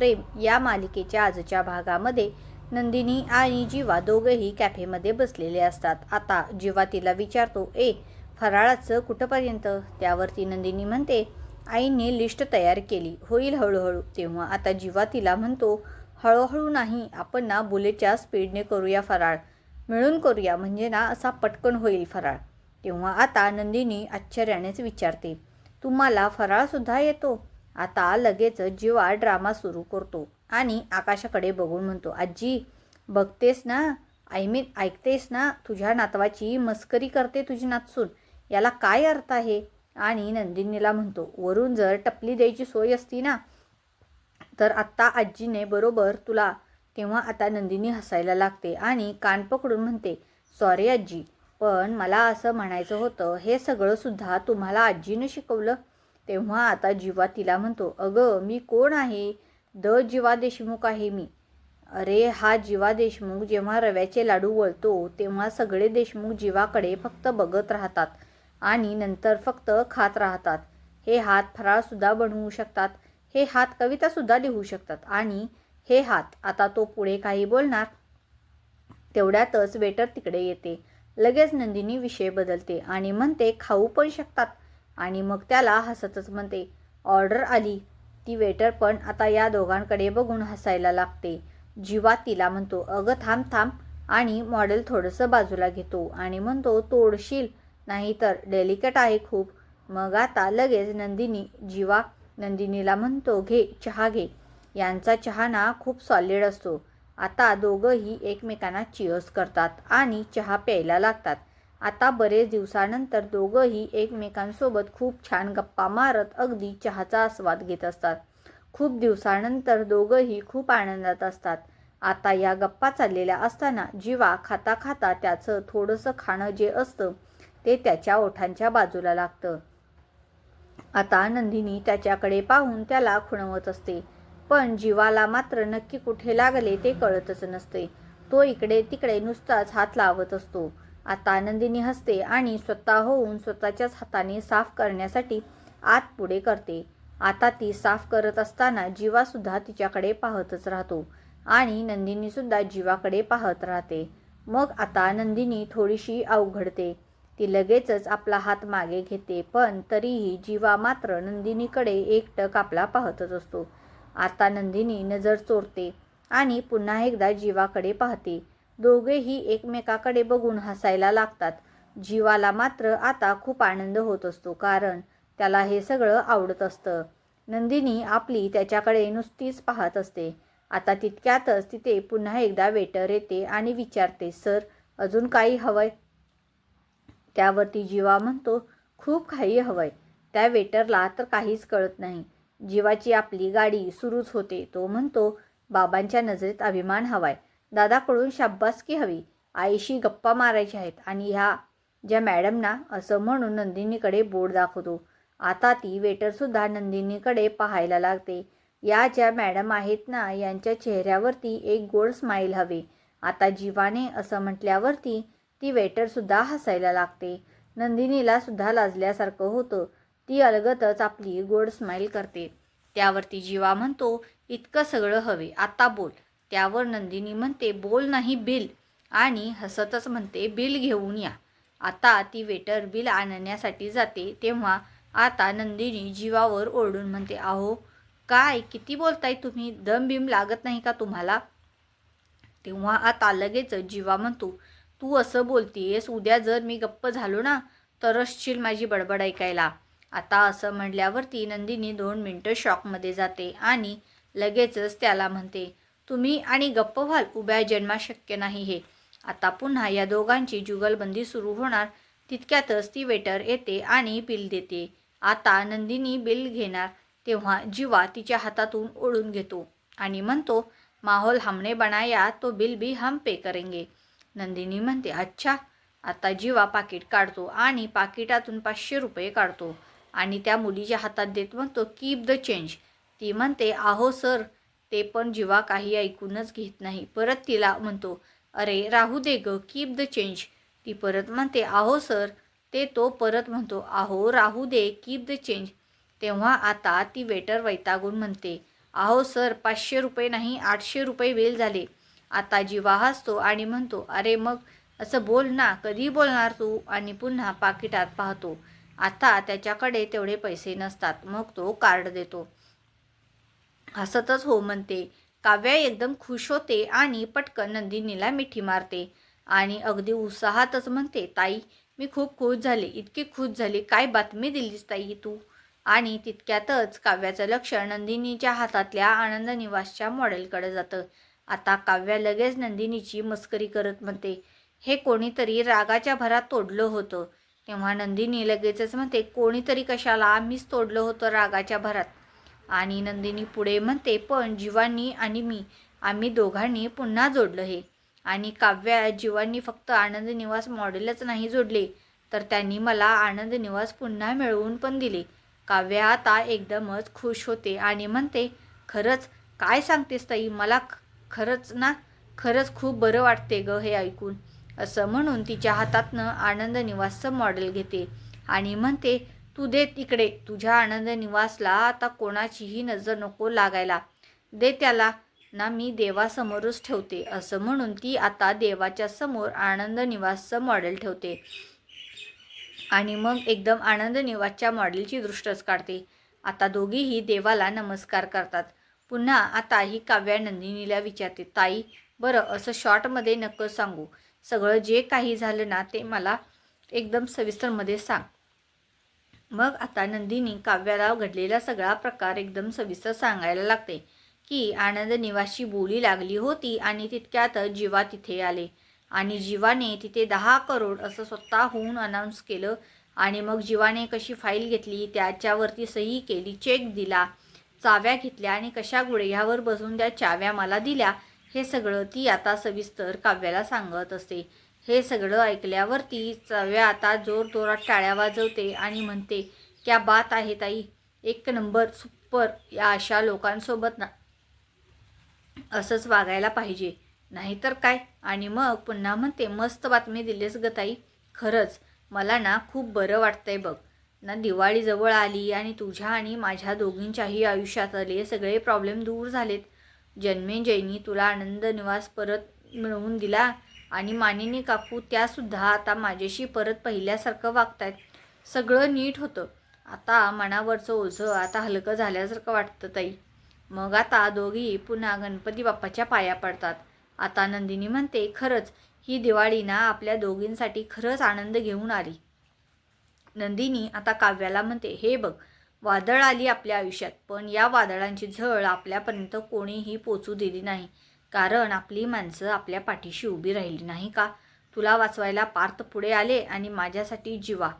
प्रेम या मालिकेच्या आजच्या भागामध्ये नंदिनी आणि जीवा दोघंही कॅफेमध्ये बसलेले असतात. आता जीवा तिला विचारतो ए फराळाचं कुठंपर्यंत? त्यावरती नंदिनी म्हणते आईने लिस्ट तयार केली होईल हळूहळू. तेव्हा आता जीवा तिला म्हणतो हळूहळू नाही आपण ना बुलेटच्या स्पीडने करूया फराळ. मिळून करूया म्हणजे ना असा पटकन होईल फराळ. तेव्हा आता नंदिनी आश्चर्यानेच विचारते तुम्हाला फराळसुद्धा येतो? आता लगेच जीवा ड्रामा सुरू करतो आणि आकाशाकडे बघून म्हणतो आजी बघतेस ना? आय मीन ऐकतेस ना? तुझ्या नातवाची मस्करी करते तुझी नातसून. याला काय अर्थ आहे? आणि नंदिनीला म्हणतो वरून जर टपली द्यायची सोय असती ना तर आत्ता आजीने बरोबर तुला तेव्हा आता नंदिनी हसायला लागते आणि कान पकडून म्हणते सॉरी आजी पण मला असं म्हणायचं होतं हे सगळं सुद्धा तुम्हाला आजीनं शिकवलं. तेव्हा आता जीवा तिला म्हणतो अगं मी कोण आहे? द जीवा देशमुख आहे मी. अरे हा जीवा देशमुख जेव्हा रव्याचे लाडू वळतो तेव्हा सगळे देशमुख जीवाकडे फक्त बघत राहतात आणि नंतर फक्त खात राहतात. हे हात फराळसुद्धा बनवू शकतात. हे हात कवितासुद्धा लिहू शकतात. आणि हे हात आता तो पुढे काही बोलणार? तेवढ्यातच वेटर तिकडे येते. लगेच नंदिनी विषय बदलते आणि म्हणते खाऊ पण शकतात. आणि मग त्याला हसतच म्हणते ऑर्डर आली. ती वेटर पण आता या दोघांकडे बघून हसायला लागते. जीवा तिला म्हणतो अगं थांब थांब. आणि मॉडेल थोडंसं बाजूला घेतो आणि म्हणतो तोडशील नाही तर डेलिकेट आहे खूप. मग आता लगेच नंदिनी जीवा नंदिनीला म्हणतो घे चहा घे. यांचा चहा ना खूप सॉलिड असतो. आता दोघंही एकमेकांना चिअर्स करतात आणि चहा प्यायला लागतात. आता बरेच दिवसानंतर दोघंही एकमेकांसोबत खूप छान गप्पा मारत अगदी चहाचा आस्वाद घेत असतात. खूप दिवसानंतर दोघंही खूप आनंदात असतात. आता या गप्पा चाललेल्या असताना जीवा खाता खाता त्याचं थोडंसं खाणं जे असतं ते त्याच्या ओठांच्या बाजूला लागतं. आता नंदिनी त्याच्याकडे पाहून त्याला खुणवत असते. पण जीवाला मात्र नक्की कुठे लागले ते कळतच नसते. तो इकडे तिकडे नुसताच हात लावत असतो. आता नंदिनी हसते आणि स्वतः होऊन स्वतःच्याच हाताने साफ करण्यासाठी आत पुढे करते. आता ती साफ करत असताना जीवासुद्धा तिच्याकडे पाहतच राहतो आणि नंदिनीसुद्धा जीवाकडे पाहत राहते. मग आता नंदिनी थोडीशी अवघडते. ती लगेचच आपला हात मागे घेते पण तरीही जीवा मात्र नंदिनीकडे एकटक आपला पाहतच असतो. आता नंदिनी नजर चोरते आणि पुन्हा एकदा जीवाकडे पाहते. दोघेही एकमेकाकडे बघून हसायला लागतात. जीवाला मात्र आता खूप आनंद होत असतो कारण त्याला हे सगळं आवडत असतं. नंदिनी आपली त्याच्याकडे नुसतीच पाहत असते. आता तितक्यातच तिथे पुन्हा एकदा वेटर येते आणि विचारते सर अजून काही हवंय? त्यावरती जीवा म्हणतो खूप काही हवंय. त्या वेटरला तर काहीच कळत नाही. जीवाची आपली गाडी सुरूच होते. तो म्हणतो बाबांच्या नजरेत अभिमान हवाय. दादाकडून शाब्बासकी हवी. आईशी गप्पा मारायच्या आहेत आणि ह्या ज्या मॅडमना असं म्हणून नंदिनीकडे बोर्ड दाखवतो. आता ती वेटरसुद्धा नंदिनीकडे पाहायला लागते. या ज्या मॅडम आहेत ना यांच्या चेहऱ्यावरती एक गोड स्माईल हवे. आता जीवाने असं म्हटल्यावरती ती वेटरसुद्धा हसायला लागते. नंदिनीला सुद्धा लाजल्यासारखं होतं. ती अलगतच आपली गोड स्माईल करते. त्यावरती जीवा म्हणतो इतकं सगळं हवे. आता बोल. त्यावर नंदिनी म्हणते बोल नाही बिल. आणि हसतच म्हणते बिल घेऊन या. आता ती वेटर बिल आणण्यासाठी जाते तेव्हा आता नंदिनी जीवावर ओरडून म्हणते अहो काय? किती बोलताय तुम्ही? दम बिम लागत नाही का तुम्हाला? तेव्हा आता लगेच जीवा म्हणतो तू असं बोलतीयस उद्या जर मी गप्प झालो ना तरच माझी बडबड ऐकायला. आता असं म्हणल्यावरती नंदिनी दोन मिनटं शॉकमध्ये जाते आणि लगेचच त्याला म्हणते तुम्ही आणि गप्प व्हाल उभ्या जन्मा शक्य नाही हे. आता पुन्हा या दोघांची जुगलबंदी सुरू होणार. तितक्यातच ती वेटर येते आणि बिल देते. आता नंदिनी बिल घेणार तेव्हा जीवा तिच्या हातातून ओढून घेतो आणि म्हणतो माहोल हमने बनाया तो बिल भी हम पे करेंगे. नंदिनी म्हणते अच्छा. आता जीवा पाकिट काढतो आणि पाकिटातून पाचशे रुपये काढतो आणि त्या मुलीच्या हातात देत म्हणतो कीप द चेंज ती म्हणते आहो सर ते पण जीवा काही ऐकूनच घेत नाही. परत तिला म्हणतो अरे राहू दे ग कीप द चेंज ती परत म्हणते आहो सर. ते तो परत म्हणतो आहो राहू दे कीप द चेंज तेव्हा आता ती वेटर वैतागून म्हणते अहो सर पाचशे रुपये नाही आठशे रुपये वेल झाले. आता जीवा हसतो आणि म्हणतो अरे मग असं बोल ना कधी बोलणार तू? आणि पुन्हा पाकिटात पाहतो. आता त्याच्याकडे तेवढे पैसे नसतात. मग तो कार्ड देतो. हसतच हो म्हणते. काव्या एकदम खुश होते आणि पटकन नंदिनीला मिठी मारते. आणि अगदी उत्साहातच म्हणते ताई मी खूप खुश झाले. इतकी खुश झाली. काय बातमी दिलीस ताई तू? आणि तितक्यातच काव्याचं लक्ष नंदिनीच्या हातातल्या आनंद निवासच्या मॉडेलकडे जातं. आता काव्या लगेच नंदिनीची मस्करी करत म्हणते हे कोणीतरी रागाच्या भरात तोडलं होतं. तेव्हा नंदिनी लगेचच म्हणते कोणीतरी कशाला? मीच तोडलं होतं रागाच्या भरात. आणि नंदिनी पुढे म्हणते पण जीवांनी आणि मी आम्ही दोघांनी पुन्हा जोडलं हे. आणि काव्या जीवांनी फक्त आनंद निवास मॉडेलच नाही जोडले तर त्यांनी मला आनंद निवास पुन्हा मिळवून पण दिले. काव्या आता एकदमच खुश होते आणि म्हणते खरंच काय सांगतेस ताई? मला ख- खरंच ना खरंच खूप बरं वाटते ग हे ऐकून. असं म्हणून तिच्या हातातनं आनंद निवासचं मॉडेल घेते आणि म्हणते तू दे तिकडे. तुझ्या आनंद निवासला आता कोणाचीही नजर नको लागायला. दे त्याला. ना मी देवासमोरच ठेवते. असं म्हणून ती आता देवाच्या समोर आनंद निवासचं मॉडेल ठेवते. आणि मग एकदम आनंद निवासच्या मॉडेलची दृष्टच काढते. आता दोघीही देवाला नमस्कार करतात. पुन्हा आता ही काव्या नंदिनीला विचारते ताई बरं असं शॉर्टमध्ये नक्क सांगू. सगळं जे काही झालं ना ते मला एकदम सविस्तरमध्ये सांग. मग आता नंदिनी काव्याला घडलेला सगळा प्रकार एकदम सविस्तर सांगायला लागते. की आनंद निवाशी बोली लागली होती आणि तितक्यात जीवा तिथे आले. आणि जीवाने तिथे दहा करोड असं स्वतःहून अनाऊन्स केलं आणि मग जीवाने कशी फाईल घेतली त्याच्यावरती सही केली चेक दिला चाव्या घेतल्या आणि कशा गुडघ्यावर बसून त्या चाव्या मला दिल्या हे सगळं ती आता सविस्तर काव्याला सांगत असते. हे सगळं ऐकल्यावरती चव्या आता जोर जोरात टाळ्या वाजवते आणि म्हणते क्या बात आहे ताई. एक नंबर सुपर या अशा लोकांसोबत ना असंच वागायला पाहिजे. नाहीतर काय? आणि मग पुन्हा म्हणते मस्त बातमी दिलीस ग ताई. खरंच मला ना खूप बरं वाटतंय बघ. ना दिवाळी जवळ आली आणि तुझ्या आणि माझ्या दोघींच्याही आयुष्यात आले सगळे प्रॉब्लेम दूर झालेत. जन्मेजयनी तुला आनंद निवास परत मिळवून दिला आणि मानिनी काकू त्यासुद्धा आता माझ्याशी परत पहिल्यासारखं वागतायत. सगळं नीट होतं. आता मनावरचं ओझं आता हलकं झाल्यासारखं वाटतं ताई. मग आता दोघी पुन्हा गणपती बाप्पाच्या पाया पडतात. आता नंदिनी म्हणते खरंच ही दिवाळी ना आपल्या दोघींसाठी खरंच आनंद घेऊन आली. नंदिनी आता काव्याला म्हणते हे बघ वादळ आली आपल्या आयुष्यात पण या वादळांची झळ आपल्यापर्यंत कोणीही पोचू दिली नाही. कारण आपली माणसं आपल्या पाठीशी उभी राहिली नाही का? तुला वाचवायला पार्थ पुढे आले आणि माझ्यासाठी जीवा.